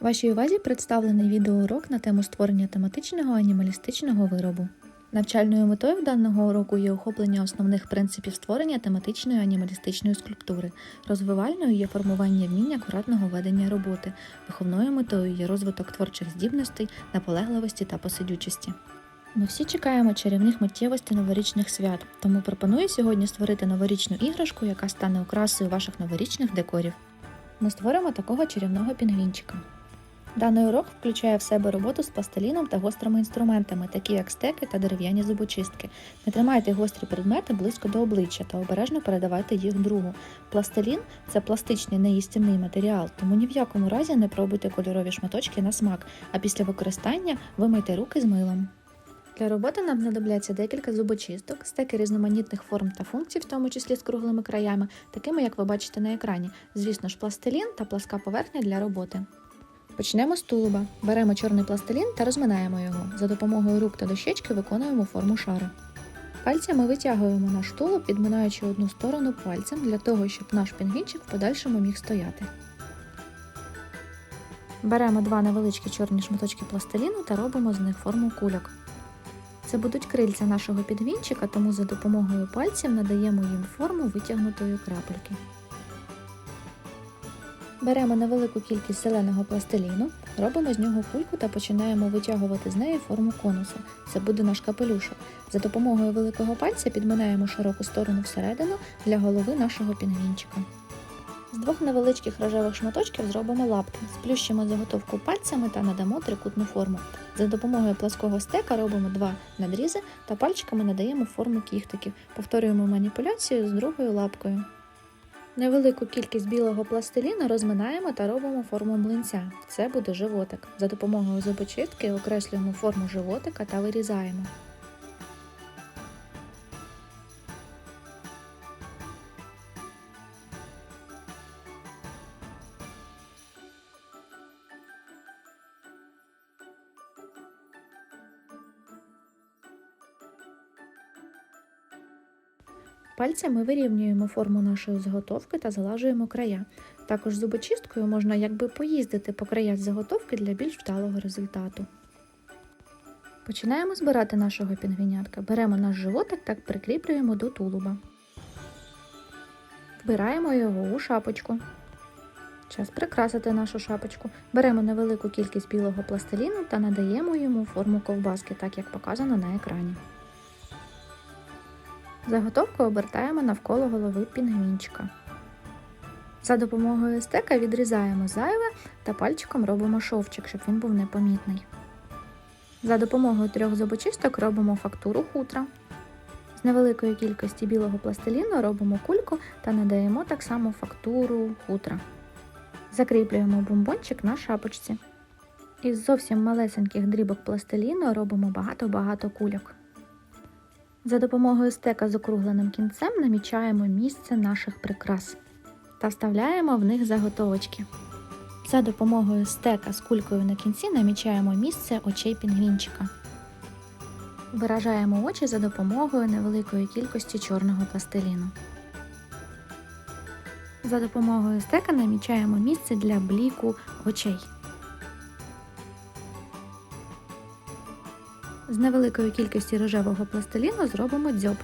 Вашій увазі представлений відеоурок на тему створення тематичного анімалістичного виробу. Навчальною метою даного уроку є охоплення основних принципів створення тематичної анімалістичної скульптури. Розвивальною є формування вміння акуратного ведення роботи. Виховною метою є розвиток творчих здібностей, наполегливості та посидючості. Ми всі чекаємо чарівних миттєвостей новорічних свят, тому пропоную сьогодні створити новорічну іграшку, яка стане окрасою ваших новорічних декорів. Ми створимо такого чарівного пінгвінчика. Даний урок включає в себе роботу з пластиліном та гострими інструментами, такі як стеки та дерев'яні зубочистки. Не тримайте гострі предмети близько до обличчя та обережно передавайте їх другу. Пластилін це пластичний неїстівний матеріал, тому ні в якому разі не пробуйте кольорові шматочки на смак, а після використання вимийте руки з милом. Для роботи нам знадобляться декілька зубочисток, стеки різноманітних форм та функцій, в тому числі з круглими краями, такими як ви бачите на екрані. Звісно ж, пластилін та пласка поверхня для роботи. Почнемо з тулуба. Беремо чорний пластилін та розминаємо його. За допомогою рук та дощечки виконуємо форму шара. Пальцями витягуємо наш тулуб, підминаючи одну сторону пальцем для того, щоб наш пінгвінчик в подальшому міг стояти. Беремо два невеличкі чорні шматочки пластиліну та робимо з них форму кульок. Це будуть крильця нашого підвінчика, тому за допомогою пальців надаємо їм форму витягнутої крапельки. Беремо невелику кількість зеленого пластиліну, робимо з нього кульку та починаємо витягувати з неї форму конуса. Це буде наш капелюшок. За допомогою великого пальця підминаємо широку сторону всередину для голови нашого пінгвінчика. З двох невеличких рожевих шматочків зробимо лапки, сплющимо заготовку пальцями та надамо трикутну форму. За допомогою плаского стека робимо два надрізи та пальчиками надаємо форму кіхтиків. Повторюємо маніпуляцію з другою лапкою. Невелику кількість білого пластиліну розминаємо та робимо форму млинця. Це буде животик. За допомогою зубочистки окреслюємо форму животика та вирізаємо. Пальцями вирівнюємо форму нашої заготовки та залажуємо края. Також зубочисткою можна якби поїздити по краях заготовки для більш вдалого результату. Починаємо збирати нашого пінгвінятка. Беремо наш животик та прикріплюємо до тулуба. Вбираємо його у шапочку. Час прикрасити нашу шапочку. Беремо невелику кількість білого пластиліну та надаємо йому форму ковбаски, так як показано на екрані. Заготовку обертаємо навколо голови пінгвінчика. За допомогою стека відрізаємо зайве та пальчиком робимо шовчик, щоб він був непомітний. За допомогою трьох зубочисток робимо фактуру хутра. З невеликої кількості білого пластиліну робимо кульку та надаємо так само фактуру хутра. Закріплюємо бомбончик на шапочці. Із зовсім малесеньких дрібок пластиліну робимо багато-багато кульок. За допомогою стека з округленим кінцем намічаємо місце наших прикрас та вставляємо в них заготовочки. За допомогою стека з кулькою на кінці намічаємо місце очей пінгвінчика. Виражаємо очі за допомогою невеликої кількості чорного пластиліну. За допомогою стека намічаємо місце для бліку очей. З невеликої кількості рожевого пластиліну зробимо дзьоб.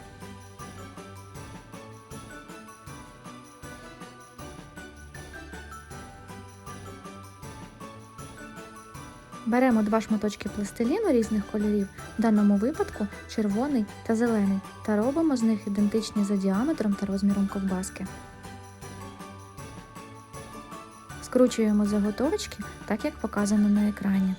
Беремо два шматочки пластиліну різних кольорів, в даному випадку червоний та зелений, та робимо з них ідентичні за діаметром та розміром ковбаски. Скручуємо заготовочки так, як показано на екрані.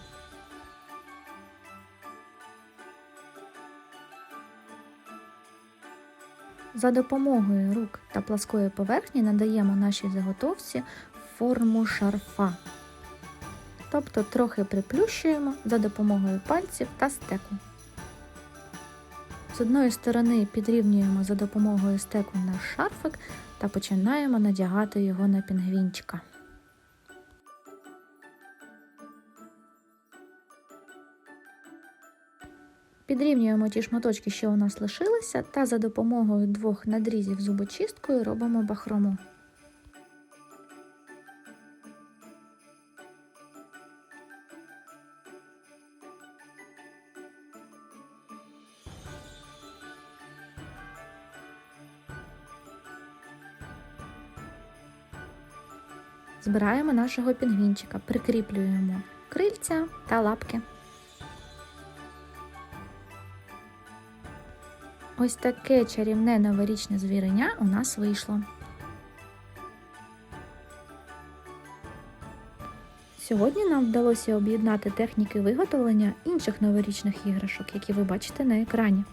За допомогою рук та пласкої поверхні надаємо нашій заготовці форму шарфа. Тобто трохи приплющуємо за допомогою пальців та стеку. З одної сторони підрівнюємо за допомогою стеку наш шарфик та починаємо надягати його на пінгвінчика. Підрівнюємо ті шматочки, що у нас лишилися, та за допомогою двох надрізів зубочисткою робимо бахрому. Збираємо нашого пінгвінчика, прикріплюємо крильця та лапки. Ось таке чарівне новорічне звіреня у нас вийшло. Сьогодні нам вдалося об'єднати техніки виготовлення інших новорічних іграшок, які ви бачите на екрані.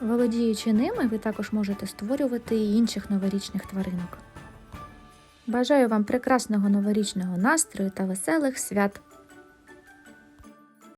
Володіючи ними, ви також можете створювати і інших новорічних тваринок. Бажаю вам прекрасного новорічного настрою та веселих свят!